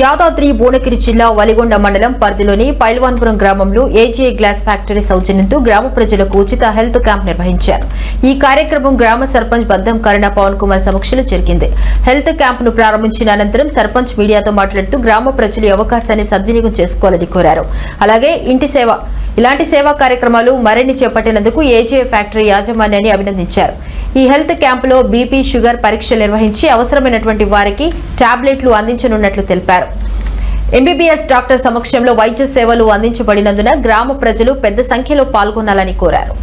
యాదాద్రి భువనగిరి జిల్లా వలిగొండ మండలం పరిధిలోని పైల్వాన్పురం గ్రామంలో ఏజీఐ గ్లాస్ ఫ్యాక్టరీ సౌజన్యంతో గ్రామ ప్రజలకు ఉచిత హెల్త్ క్యాంప్ నిర్వహించారు. ఈ కార్యక్రమం గ్రామ సర్పంచ్ బద్దం కరుణ పవన్ కుమార్ సమక్షంలో జరిగింది. హెల్త్ క్యాంప్ను ప్రారంభించిన అనంతరం సర్పంచ్ మీడియాతో మాట్లాడుతూ గ్రామ ప్రజలు ఈ అవకాశాన్ని సద్వినియోగం చేసుకోవాలని కోరారు. అలాగే ఇంటి సేవ ఇలాంటి సేవా కార్యక్రమాలు మరిన్ని చేపట్టినందుకు ఏజీఐ ఫ్యాక్టరీ యాజమాన్యాన్ని అభినందించారు. ఈ హెల్త్ క్యాంపులో బీపీ షుగర్ పరీక్షలు నిర్వహించి అవసరమైనటువంటి వారికి టాబ్లెట్లు అందించనున్నట్లు తెలిపారు. ఎంబీబీఎస్ డాక్టర్ సమక్షంలో వైద్య సేవలు అందించబడినందున గ్రామ ప్రజలు పెద్ద సంఖ్యలో పాల్గొనాలని కోరారు.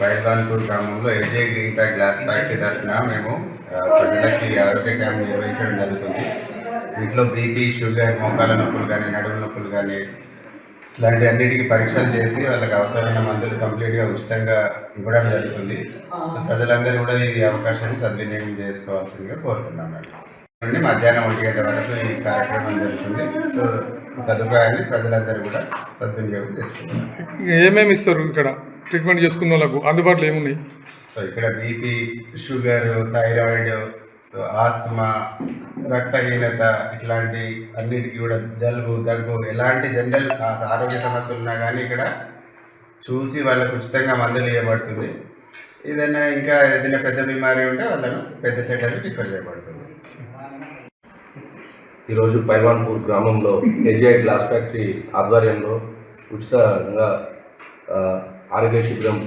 పైల్వాన్పూర్ గ్రామంలో SJ green pack glass factory తరఫున మేము ప్రజలకి ఆరోగ్య క్యాంప్ నిర్వహించడం జరుగుతుంది. వీటిలో బీపీ షుగర్ మోకాల నొప్పులు కానీ నడుము నొప్పులు కానీ ఇట్లాంటి అన్నిటికీ పరీక్షలు చేసి వాళ్ళకి అవసరమైన మందులు కంప్లీట్గా ఉచితంగా ఇవ్వడం జరుగుతుంది. సో ప్రజలందరూ కూడా ఈ అవకాశాన్ని సద్వినియోగం చేసుకోవాల్సిందిగా కోరుతున్నాం మేడం. నుండి మధ్యాహ్నం ఒంటి గంట వరకు ఈ కార్యక్రమం జరుగుతుంది. సో సదుపాయాన్ని ప్రజలందరూ కూడా సద్వినియోగం చేసుకుంటున్నారు ఏమేమి ఇస్తారు ఇక్కడ? ట్రీట్మెంట్ చేసుకున్న వాళ్ళకు అందుబాటులో ఏమున్నాయి? సో ఇక్కడ BP sugar thyroid so asthma రక్తహీనత ఇట్లాంటి అన్నిటికీ కూడా జలుబు దగ్గు ఎలాంటి జనరల్ ఆరోగ్య సమస్యలు ఉన్నా కానీ ఇక్కడ చూసి వాళ్ళకు ఉచితంగా మందులు ఇవ్వబడుతుంది. ఏదైనా ఇంకా ఏదైనా పెద్ద బీమారీ ఉంటే వాళ్ళను పెద్ద సెంటర్కి రిఫర్ చేయబడుతుంది. ఈరోజు పైల్వాన్పూర్ గ్రామంలో ఏజీఐ గ్లాస్ ఫ్యాక్టరీ ఆధ్వర్యంలో ఉచితంగా ఆరోగ్య శిబిరం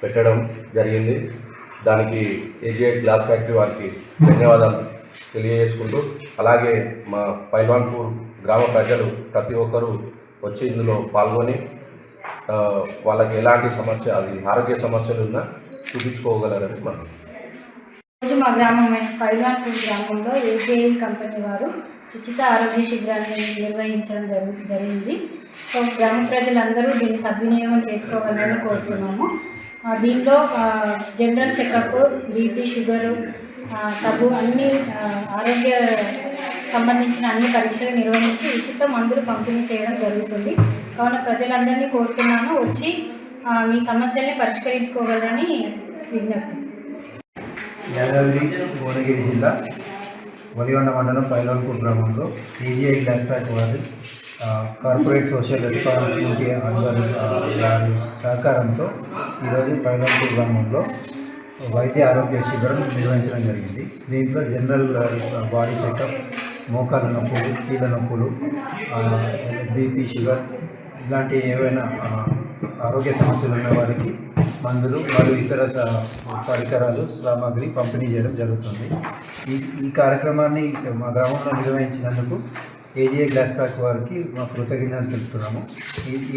పెట్టడం జరిగింది. దానికి ఏజీఐ గ్లాస్ ఫ్యాక్టరీ వారికి ధన్యవాదాలు తెలియజేసుకుంటూ అలాగే మా పైల్వాన్పూర్ గ్రామ ప్రజలు ప్రతి ఒక్కరూ వచ్చి ఇందులో పాల్గొని వాళ్ళకి ఎలాంటి సమస్య అది ఆరోగ్య సమస్యలు ఉన్నా చూపించుకోగలరని మనం. ఈరోజు మా గ్రామమైన పైలాన్పూర్ గ్రామంలో ఏజేఐ కంపెనీ వారు ఉచిత ఆరోగ్య శిబిరాన్ని నిర్వహించడం జరుగు జరిగింది. సో గ్రామ ప్రజలందరూ దీన్ని సద్వినియోగం చేసుకోవాలని కోరుతున్నాము. దీనిలో జనరల్ చెకప్ బీపీ షుగరు సబ్బు తగు అన్ని ఆరోగ్య సంబంధించిన అన్ని పరీక్షలు నిర్వహించి ఉచిత మందులు పంపిణీ చేయడం జరుగుతుంది. కావున ప్రజలందరినీ కోరుతున్నాను వచ్చి మీ సమస్యల్ని పరిష్కరించుకోగలరని విజ్ఞప్తి. యాదాద్రి భువనగిరి జిల్లా వలిగొండ మండలం పైలాన్పూర్ గ్రామంలో ఈజీఐ గ్యాస్ ప్యాక్ వారి కార్పొరేట్ సోషల్ రెస్పాన్సిబిలిటీ ఆధ్వర్యం సహకారంతో ఈరోజు పైలాన్పూర్ గ్రామంలో వైద్య ఆరోగ్య శిబిరం నిర్వహించడం జరిగింది. దీంట్లో జనరల్ బాడీ చెకప్ మోకాళ్ళ నొప్పులు కీళ్ళ నొప్పులు బీపీ షుగర్ ఇలాంటి ఏవైనా ఆరోగ్య సమస్యలు ఉన్న వారికి మందులు మరియు ఇతర పరికరాలు సామాగ్రి పంపిణీ చేయడం జరుగుతుంది. ఈ ఈ కార్యక్రమాన్ని మా గ్రామంలో నిర్వహించినందుకు ఏజీఏ గ్లాస్ ప్యాక్ వారికి మా కృతజ్ఞతలు తెలుపుతున్నాము. ఈ ఈ